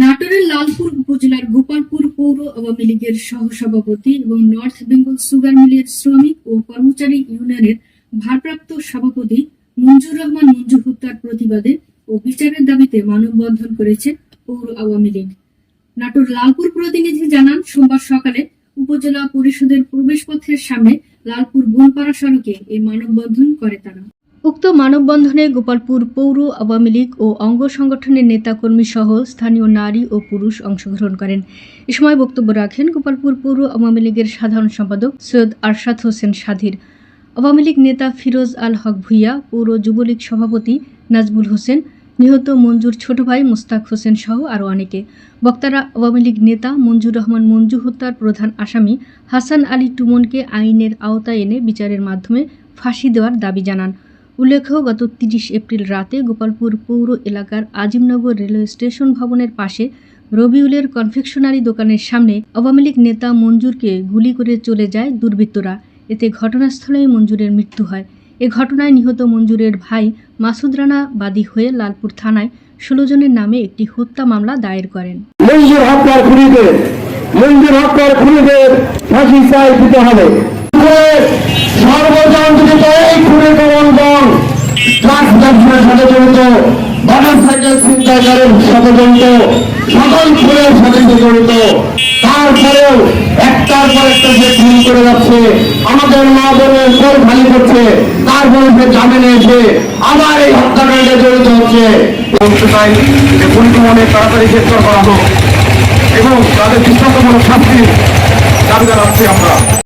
নাটোরের লালপুর উপজেলার গোপালপুর পৌর আওয়ামী লীগের সহসভাপতি এবং নর্থ বেঙ্গল সুগার মিলের শ্রমিক ও কর্মচারী ইউনিয়নের ভারপ্রাপ্ত সভাপতি মঞ্জুর রহমান মঞ্জু হত্যার প্রতিবাদে ও বিচারের দাবিতে মানববন্ধন করেছে পৌর আওয়ামী লীগ। নাটোর লালপুর প্রতিনিধি জানান, সোমবার সকালে উপজেলা পরিষদের প্রবেশপথের সামনে লালপুর বনপাড়া সড়কে এই মানববন্ধন করে তারা। উক্ত মানববন্ধনে গোপালপুর পৌর আওয়ামী লীগ ও অঙ্গ সংগঠনের নেতাকর্মী সহ স্থানীয় নারী ও পুরুষ অংশগ্রহণ করেন। এ সময় বক্তব্য রাখেন গোপালপুর পৌর আওয়ামী লীগের সাধারণ সম্পাদক সৈয়দ আরশাদ হোসেন সাধির। আওয়ামী লীগ নেতা ফিরোজ আল হক ভুইয়া, পৌর যুবলীগ সভাপতি নাজবুল হোসেন, নিহত মঞ্জুর ছোট ভাই মুস্তাক হোসেন সহ আরও অনেকে। বক্তারা আওয়ামী লীগ নেতা মঞ্জুর রহমান মঞ্জু হত্যার প্রধান আসামি হাসান আলী টুমনকে আইনের আওতায় এনে বিচারের মাধ্যমে ফাঁসি দেওয়ার দাবি জানান। উল্লেখ্য, গত তিরিশ এপ্রিল রাতে গোপালপুর পৌর এলাকার আজিমনগর রেলওয়ে স্টেশন ভবনের পাশে রবিউলের কনফেকশনারি দোকানের সামনে আওয়ামী লীগ নেতা মঞ্জুরকে গুলি করে চলে যায় দুর্বৃত্তরা। এতে ঘটনাস্থলেই মঞ্জুরের মৃত্যু হয়। এ ঘটনায় নিহত মঞ্জুরের ভাই মাসুদ রানা বাদী হয়ে লালপুর থানায় ষোলো জনের নামে একটি হত্যা মামলা দায়ের করেন। মঞ্জুর হত্যার খুনিদের ফাঁসি চাই দিতে হবে। সর্বজনগৃহীত এই খুনের প্রবন্ধন ট্রাক আমাদের মা বোনের কোল খালি করছে, তারপরে সে জামিনে এসে এই হত্যাকাণ্ডে জড়িত হচ্ছে। বলতে তাড়াতাড়ি গ্রেফতার করা হোক এবং তাদের দৃষ্টান্তমূলক শাস্তির দাবি জানাচ্ছি আমরা।